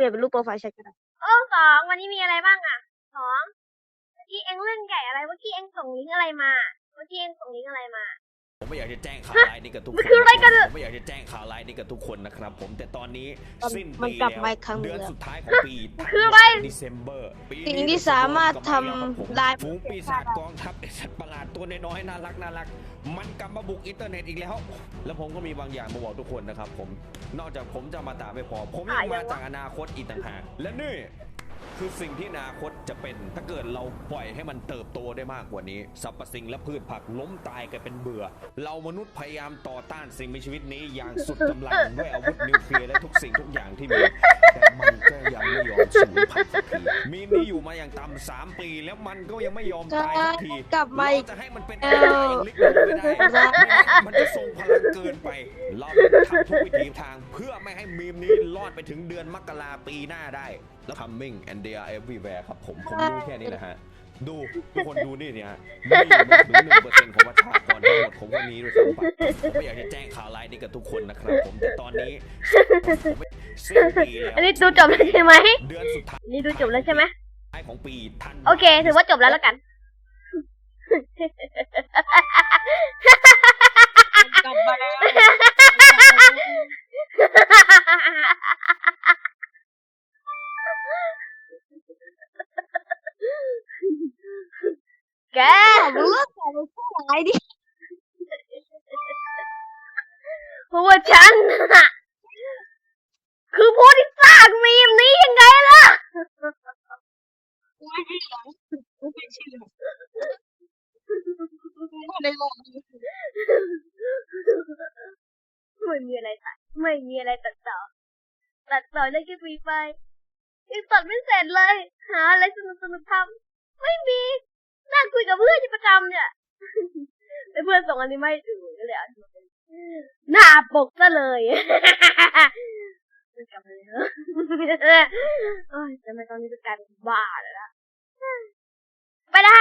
ปลี่ยนเป็นรูปโปรไฟล์แชทก็ได้โอ้สองวันนี้มีอะไรบ้างอะสองเมื่อกี้เอ็งเล่นไก่อะไรเมื่อกี้เอ็งส่งลิงก์อะไรมาเมื่อกี้เอ็งส่งลิงก์อะไรมา ผมไม่อยากจะแจ้งข่าวร้ายนี้กับทุกคมันนคืออะไรกันอะผมไม่อยากจะแจ้งข่าวร้ายนี้กับทุกคนนะครับ ผมแต่ตอนนี้มันสิ้นมันปีกลับแล้วมาอีกครั้งหนึ่เดืงอนแล้วสุดท้ายของปีคืออะไรเดซ ember ปีสิ่งนี้ที่สามารถทำกลับมาอีกแล้วครับผมได้ฝูงปีศาจกองทัพไอ้สัตว์ประหลาดตัวน้อยๆน่ารักน่ารัก มันกลับมาบุกอินเทอร์เน็ตอีกแล้ว แล้วผมก็มีบางอย่างมาบอกทุกคนนะครับผม นอกจากผมจะมาตามไม่พอ ผมยังมาจากอนาคตอีกต่างหาก และนี่ คือสิ่งที่อนาคตจะเป็น ถ้าเกิดเราปล่อยให้มันเติบโตได้มากกว่านี้สรรพสิ่งและพืชผักล้มตายกันเป็นเบื่อ เรามนุษย์พยายามต่อต้านสิ่งมีชีวิตนี้อย่างสุดกำลังด้วยอาวุธนิวเคลียร์และทุกสิ่งทุกอย่างที่มี แต่มันก็ยังไม่ยอมสูญพันธุ์สักทีมีนี่อยู่มาอย่างต่ำสามปี แล้วมันก็ยังไม่ยอมตายสักทีกลับมาอีก เรจะให้มันเป็นอะไรอย่างลิกไม่ได้ไม่งั้นมันจะทรงพลังเกินไป เราต้องทำทุกวิถีทางเพื่อไม่ให้มีมนี้รอดไปถึงเดือนมกราปีหน้าได้ coming and they are everywhere ครับผมผมรู้แค่นี้แหละฮะ ดูทุกคนดูนี่เนี่ยฮะมีอยู่ไม่ถึงหนึ่งเปอร์เซ็นต์ของประชากรทั้งหมดของวันนี้ด้วยซ้ำไปผมไม่อยากจะแจ้งข่าวร้ายนี้กับทุกคนนะครับผมแต่ตอนนี้ผมไม่สิ้นปีแล้วอันนี้ดูจบแล้วใช่ไหมเดือนสุดท้ายอันนี้ดูจบแล้วใช่ไหมของปีทันโอเค ถือว่าจบแล้วแล้วกัน แกเลือกแต่เป็นผู้ร้ายดิเพราะว่าฉันน่ะคือผู้ที่สร้างมีมนี้ยังไงล่ะไม่ใช่เหรอไม่ใช่หรอไม่มีอะไรตัดไม่มีอะไรตัดต่อ ตัดต่อได้แค่ฟรีไฟยังตัดไม่เสร็จเลย หาอะไรสนุกสนุกๆทำไม่มี คุยกับเพื่อนประจำเนี่ยเพื่อนส่งอันนี้ไม่ดูก็เลยอ่านหน้าปกซะเลยกลับเลยเฮ้ยจะไม่ตอนนี้จะกลายเป็นบ้าเลยละไปละ